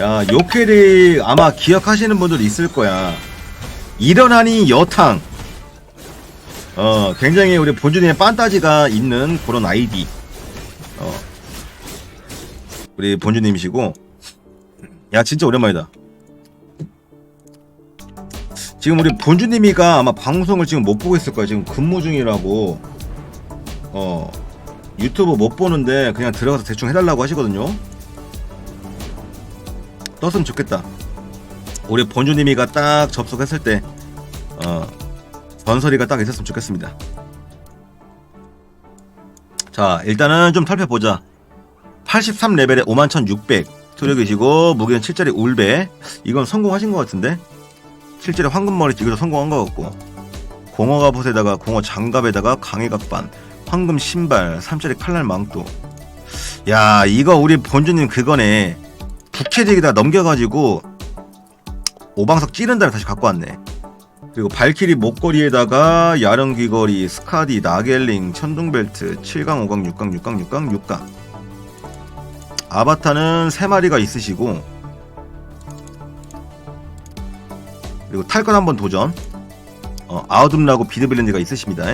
야, 요 캐릭 아마 기억하시는 분들 있을 거야. 일어나니 여탕. 어, 굉장히 우리 본주님의 판타지가 있는 그런 아이디. 어. 우리 본주님이시고. 야, 진짜 오랜만이다. 지금 우리 본주님이가 아마 방송을 지금 못 보고 있을 거야. 지금 근무 중이라고. 어. 유튜브 못 보는데 그냥 들어가서 대충 해달라고 하시거든요. 떴으면 좋겠다. 우리 본주님이가 딱 접속했을 때, 어, 전설이가 딱 있었으면 좋겠습니다. 자, 일단은 좀 살펴보자. 83레벨에 51,600. 투력이시고, 무게는 7짜리 울배. 이건 성공하신 것 같은데? 7짜리 황금머리 이것도 성공한 것 같고. 공어 갑옷에다가, 공어 장갑에다가 강해각반, 황금 신발, 3짜리 칼날 망토. 야, 이거 우리 본주님 그거네. 북캐릭에다 넘겨가지고 오방석 찌른 다음에 다시 갖고 왔네. 그리고 발키리 목걸이에다가 야령 귀걸이, 스카디, 나겔링, 천둥벨트, 7강, 5강, 6강, 6강, 6강, 6강. 아바타는 3마리가 있으시고 그리고 탈것 한번 도전. 어, 아우둠라고 비드블렌드가 있으십니다.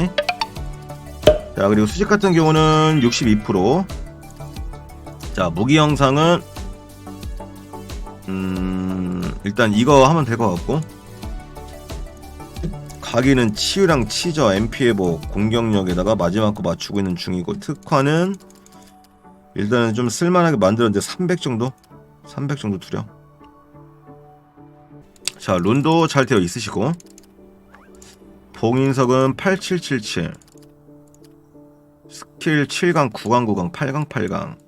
자, 그리고 수직 같은 경우는 62%. 자, 무기 영상은 음, 일단 이거 하면 될 것 같고. 가기는 치유랑 치저, MP 회복, 공격력에다가 마지막 거 맞추고 있는 중이고, 특화는 일단은 좀 쓸만하게 만들었는데 300 정도? 300 정도 투려. 자, 룬도 잘 되어 있으시고. 봉인석은 8777. 스킬 7강, 9강, 9강, 8강, 8강.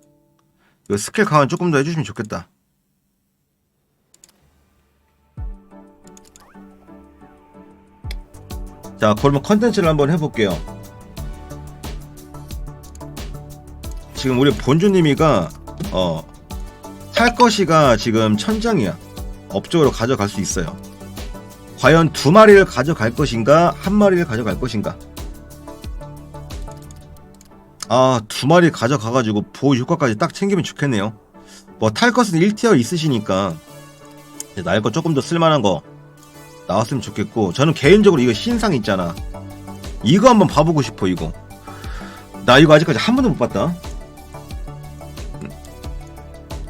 이거 스킬 강화 조금 더 해주시면 좋겠다. 자, 그러면 컨텐츠를 한번 해볼게요. 지금 우리 본주님이가 어, 할 것이가 지금 천장이야. 업적으로 가져갈 수 있어요. 과연 두 마리를 가져갈 것인가, 한 마리를 가져갈 것인가? 아, 두 마리 가져가가지고 보호 효과까지 딱 챙기면 좋겠네요. 뭐 탈 것은 1티어 있으시니까. 날 거 조금 더 쓸만한 거 나왔으면 좋겠고 저는 개인적으로 이거 신상 있잖아. 이거 한번 봐보고 싶어 이거. 나 이거 아직까지 한 번도 못 봤다. 음.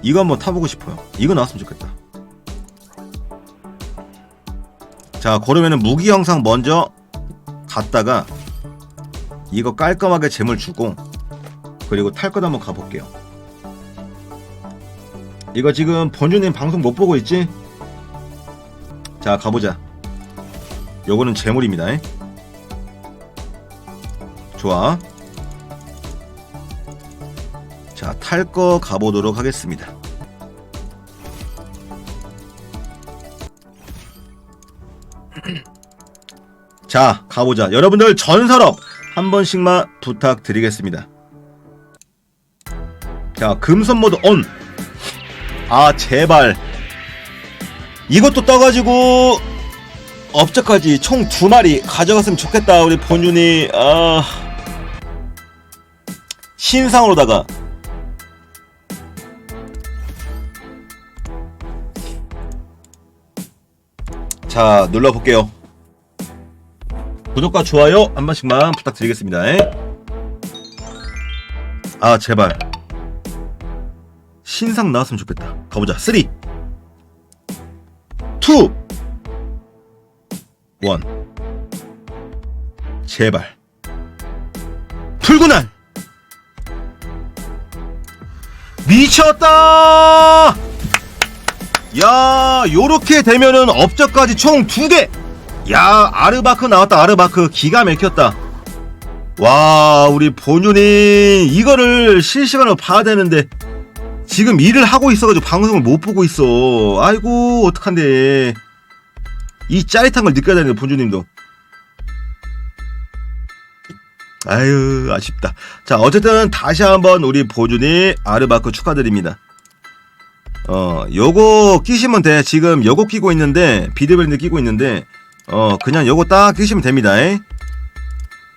이거 한번 타보고 싶어요. 이거 나왔으면 좋겠다. 자 그러면은 무기 영상 먼저 갔다가 이거 깔끔하게 잼을 주고 그리고 탈 것 한번 가볼게요 이거 지금 번주님 방송 못 보고 있지? 자 가보자 요거는 재물입니다. 에? 좋아. 자, 탈 거 가보도록 하겠습니다. 자, 가보자. 여러분들 전설업 한 번씩만 부탁드리겠습니다. 자, 금손 모드 온. 아, 제발. 이것도 떠가지고 업적까지 총 두 마리 가져갔으면 좋겠다 우리 본준이. 아. 신상으로다가. 자 눌러볼게요. 구독과 좋아요 한 번씩만 부탁드리겠습니다. 아 제발 신상 나왔으면 좋겠다. 가보자. 3 2 원. 제발. 불구날 미쳤다! 야 요렇게 되면은 업적까지 총 두 개 야 아르바크 나왔다. 아르바크. 기가 막혔다. 와 우리 본윤이 이거를 실시간으로 봐야 되는데 지금 일을 하고 있어가지고 방송을 못 보고 있어 아이고 어떡한데 이 짜릿한 걸 느껴야 되는 본주님도. 아유 아쉽다. 자 어쨌든 다시 한번 우리 보준이 아르바크 축하드립니다. 어 요거 끼시면 돼. 지금 요거 끼고 있는데 비드밴드 끼고 있는데 어 그냥 요거 딱 끼시면 됩니다. 에?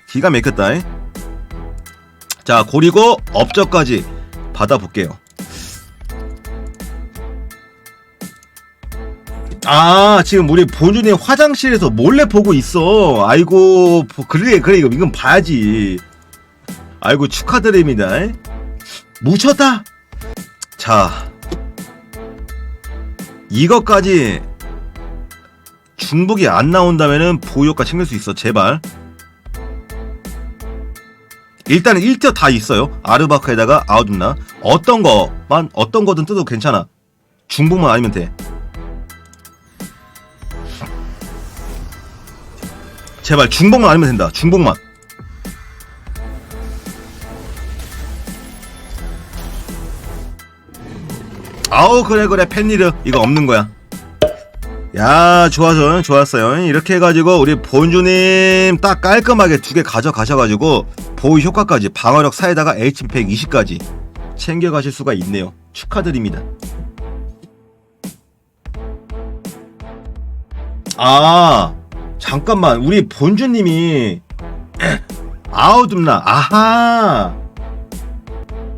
기가 막혔다. 에? 자 그리고 업적까지 받아볼게요. 아, 지금 우리 본준이 화장실에서 몰래 보고 있어. 아이고, 보- 그래, 그래, 이거, 이건 봐야지. 아이고, 축하드립니다. 묻혔다! 자, 이것까지 중복이 안 나온다면은 보효과 챙길 수 있어, 제발. 일단은 1티어 다 있어요. 아르바크에다가 아우둔나. 어떤 거만, 어떤 거든 뜯어도 괜찮아. 중복만 아니면 돼. 제발 중복만 아니면 된다. 중복만. 아우 그래 그래 팬리르 이거 없는 거야. 야 좋아서 좋았어요. 이렇게 해가지고 우리 본주님 딱 깔끔하게 두 개 가져가셔가지고 보호 효과까지 방어력 4에다가 HP 120까지 챙겨가실 수가 있네요. 축하드립니다. 아 잠깐만 우리 본주님이 아우둠나 아하!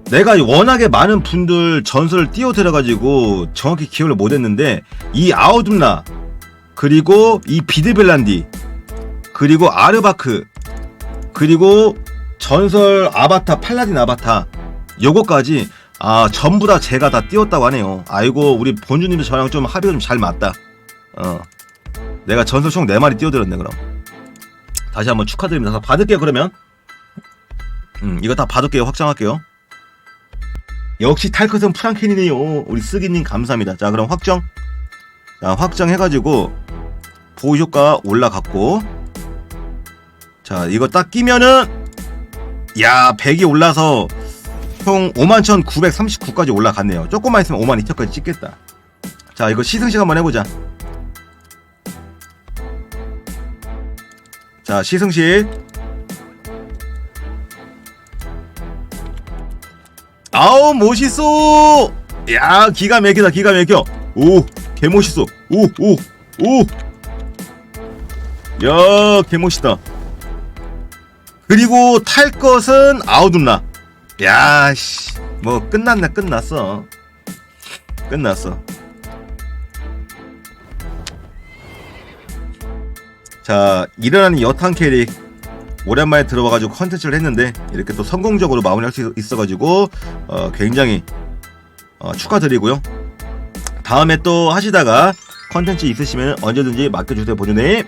내가 워낙에 많은 분들 전설을 띄워들어가지고 정확히 기억을 못했는데 이 아우둠나 그리고 이 비드벨란디 그리고 아르바크 그리고 전설 아바타 팔라딘 아바타 요거까지 아 전부 다 제가 다 띄웠다고 하네요. 아이고 우리 본주님도 저랑 좀 합의가 좀 잘 맞다. 어 내가 전설 총 4마리 띄워드렸네 그럼. 다시 한번 축하드립니다. 다 받을게요 그러면. 음 이거 다 받을게요. 확정할게요. 역시 탈컷은 프랑켄이네요. 우리 쓰기님 감사합니다. 자 그럼 확정. 자 확정해가지고 보호 효과 올라갔고. 자 이거 딱 끼면은 야 100이 올라서 총 51,939까지 올라갔네요. 조금만 있으면 5만 2천까지 찍겠다. 자 이거 시승식 한번 해보자 자 시승식 아우 멋있어. 야 기가 막히다 기가 막혀. 오 개멋있어. 오 오 오 야 개멋있다. 그리고 탈 것은 아우둔나? 야씨. 뭐 끝났네 끝났어. 끝났어 자 일어나는 여탕 캐릭 오랜만에 들어와가지고 컨텐츠를 했는데 이렇게 또 성공적으로 마무리할 수 있어가지고 어, 굉장히 어, 축하드리고요. 다음에 또 하시다가 컨텐츠 있으시면 언제든지 맡겨주세요 본주님.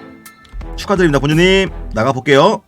축하드립니다 본주님. 나가 볼게요.